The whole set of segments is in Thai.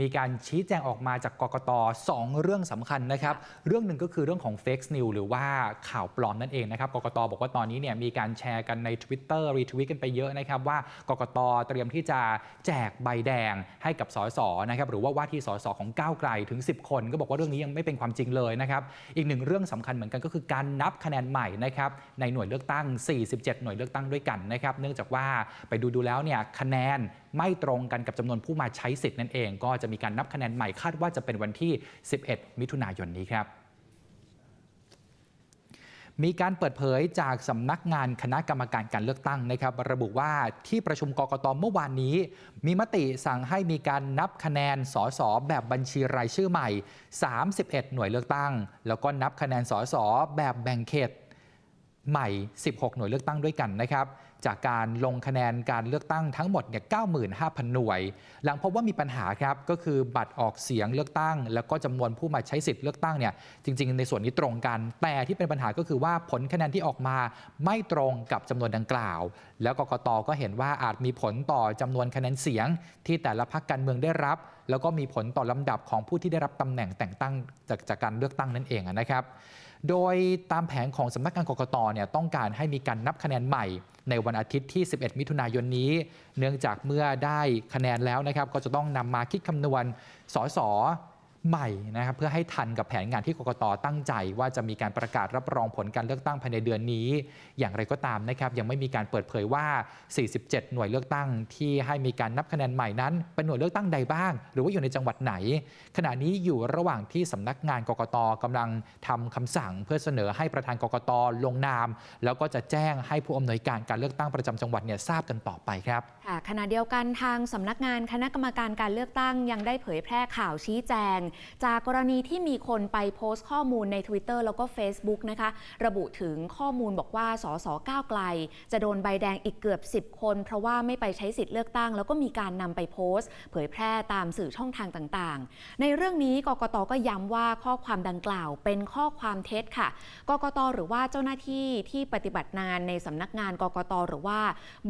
มีการชี้แจงออกมาจากกกตสองเรื่องสำคัญนะครับ เรื่องหนึ่งก็คือเรื่องของ Fake News หรือว่าข่าวปลอมนั่นเองนะครับกกตบอกว่าตอนนี้เนี่ยมีการแชร์กันใน Twitter รีทวิตกันไปเยอะนะครับว่ากกตเตรียมที่จะแจกใบแดงให้กับสสนะครับหรือว่าว่าที่สสของก้าวไกลถึง 10 คน ก็บอกว่าเรื่องนี้ยังไม่เป็นความจริงเลยนะครับอีกหนึ่งเรื่องสำคัญเหมือนกันก็คือการนับคะแนนใหม่นะครับในหน่วยเลือกตั้ง 47 หน่วยเลือกตั้งด้วยกันนะครับเนื่องจากว่าไปดูดูแล้วเนี่ยคะแนนไม่ตรงกันกับจำนวนผู้มาใช้สิทธิ์นั่นเองก็จะมีการนับคะแนนใหม่คาดว่าจะเป็นวันที่ 11 มิถุนายนนี้ครับมีการเปิดเผยจากสำนักงานคณะกรรมการการเลือกตั้งนะครับ ระบุว่าที่ประชุมกกตเมื่อวานนี้ มีมติสั่งให้มีการนับคะแนนสสแบบบัญชีรายชื่อใหม่ 31 หน่วยเลือกตั้ง แล้วก็นับคะแนนสสแบบแบ่งเขต ใหม่ 16 หน่วยเลือกตั้งด้วยกันนะครับ จากการลงคะแนนการเลือกตั้งทั้งหมดเนี่ย95,000 หน่วย หลังพบว่ามีปัญหาครับก็คือบัตรออกเสียงเลือกตั้ง แล้วก็จำนวนผู้มาใช้สิทธิ์เลือกตั้งเนี่ยจริง ๆ ในส่วนนี้ตรงกัน แต่ที่เป็นปัญหาก็คือว่าผลคะแนนที่ออกมาไม่ตรงกับจำนวนดังกล่าว แล้วกกตก็เห็นว่าอาจมีผลต่อจำนวนคะแนนเสียง ที่แต่ละพรรคการเมืองได้รับ แล้วก็มีผลต่อลำดับของผู้ที่ได้รับตำแหน่งแต่งตั้งจากจากการเลือกตั้งนั่นเองนะครับ โดยตามแผนของสำนักงานกกตเนี่ยต้องการให้มีการนับคะแนนใหม่ ในวันอาทิตย์ที่ 11 มิถุนายนนี้ เนื่องจากเมื่อได้คะแนนแล้วนะครับ ก็จะต้องนำมาคิดคำนวณสส ใหม่นะครับเพื่อให้ทันกับแผนงานที่กกตตั้งใจ ว่าจะมีการประกาศรับรองผลการเลือกตั้งภายในเดือนนี้ อย่างไรก็ตามนะครับ ยังไม่มีการเปิดเผยว่า 47 หน่วยเลือกตั้ง ที่ให้มีการนับคะแนนใหม่นั้น เป็นหน่วยเลือกตั้งใดบ้าง หรือว่าอยู่ในจังหวัดไหน ขณะนี้อยู่ระหว่างที่สำนักงานกกตกำลังทำคำสั่ง เพื่อเสนอให้ประธานกกตลงนาม แล้วก็จะแจ้งให้ผู้อำนวยการการเลือกตั้งประจำจังหวัดเนี่ยทราบกันต่อไปครับค่ะขณะเดียวกันทางสำนักงานคณะกรรมการการเลือกตั้งยังได้เผยแพร่ข่าวชี้แจงจากกรณีที่มีคนไปโพสต์ข้อมูลใน Twitter แล้วก็ Facebook นะคะ ระบุถึงข้อมูลบอกว่าสสก้าวไกล จะโดนใบแดงอีกเกือบ 10 คน เพราะว่าไม่ไปใช้สิทธิ์เลือกตั้ง แล้วก็มีการนำไปโพสต์ เผยแพร่ตามสื่อช่องทางต่างๆ ในเรื่องนี้กกตก็ย้ำว่าข้อความดังกล่าวเป็นข้อความเท็จค่ะ กกตหรือว่าเจ้าหน้าที่ที่ปฏิบัติงานในสำนักงานกกตหรือว่า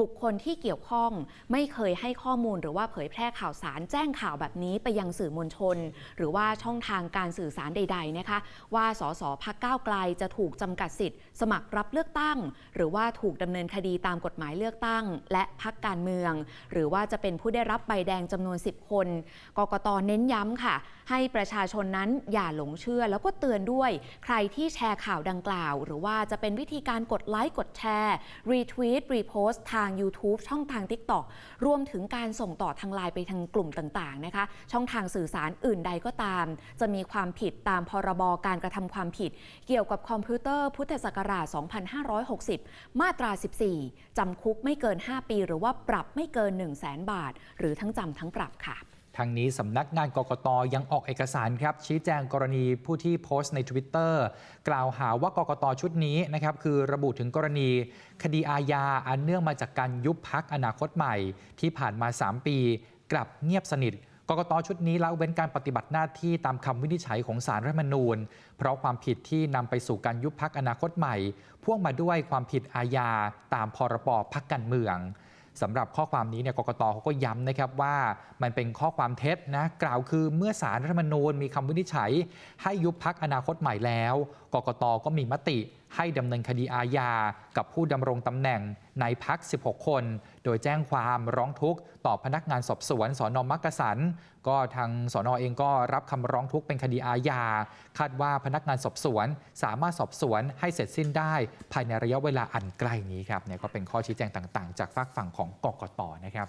บุคคลที่เกี่ยวข้องไม่เคยให้ข้อมูลหรือว่าเผยแพร่ข่าวสารแจ้งข่าวแบบนี้ไปยังสื่อมวลชนหรือรือว่าช่องทางการสื่อสารใด ๆ นะคะ ว่าสสพักก้าวไกลจะถูกจำกัดสิทธิ์ สมัครรับเลือกตั้ง หรือว่าถูกดำเนินคดีตามกฎหมายเลือกตั้ง และพักการเมือง หรือว่าจะเป็นผู้ได้รับใบแดงจำนวน 10 คน กกตเน้นย้ำค่ะ ให้ประชาชนนั้นอย่าหลงเชื่อแล้วก็เตือนด้วย ใครที่แชร์ข่าวดังกล่าว หรือว่าจะเป็นวิธีการกดไลค์กดแชร์รีทวีตรีโพสต์ทาง YouTube ช่องทาง TikTok รวมถึงการส่งต่อทางไลน์ไปทางกลุ่มต่างๆนะคะ ช่องทางสื่อสารอื่นใดก็ตาม จะมีความผิดตามพรบการกระทำความผิด เกี่ยวกับคอมพิวเตอร์พุทธศักราช 2560 มาตรา 14 จำคุกไม่เกิน 5 ปี หรือว่าปรับไม่เกิน 1 0 0 0 0แบาท หรือทั้งจำทั้งปรับค่ะทางนี้สำนักงานกกตยังออกเอกสารครับ ชี้แจงกรณีผู้ที่โพสต์ใน Twitter กล่าวหาว่ากกตชุดนี้นะครับคือระบุถึงกรณี คดีอาญาอันเนื่องมาจากการยุบพักอนาคตใหม่ ที่ผ่านมา 3 ปี กลับเงียบสนิท กกตชุดนี้ละเว้นการปฏิบัติหน้าที่ตามคำวินิจฉัยของสารรัฐมนูญ เพราะความผิดที่นำไปสู่การยุบพักอนาคตใหม่ พ่วงมาด้วยความผิดอาญาตามพรบพักการเมืองสำหรับข้อความนี้เนี่ยกกตเขาก็ย้ำนะครับว่ามันเป็นข้อความเท็จนะกล่าวคือเมื่อสารรัฐมนูญมีคำวินิจฉัย ให้ยุบพักอนาคตใหม่แล้ว กกตก็มีมติให้ดำเนินคดีอาญากับผู้ดำรงตำแหน่งในพัก 16 คน โดยแจ้งความร้องทุกข์ต่อพนักงานสอบสวนสอนอมักกะสัน ก็ทางสอนอเองก็รับคำร้องทุกข์เป็นคดีอาญา คาดว่าพนักงานสอบสวน สามารถสอบสวนให้เสร็จสิ้นได้ ภายในระยะเวลาอันใกล้นี้ครับเนี่ยก็เป็นข้อชี้แจงต่าง ๆ จากฝากฝั่งของกกตนะครับ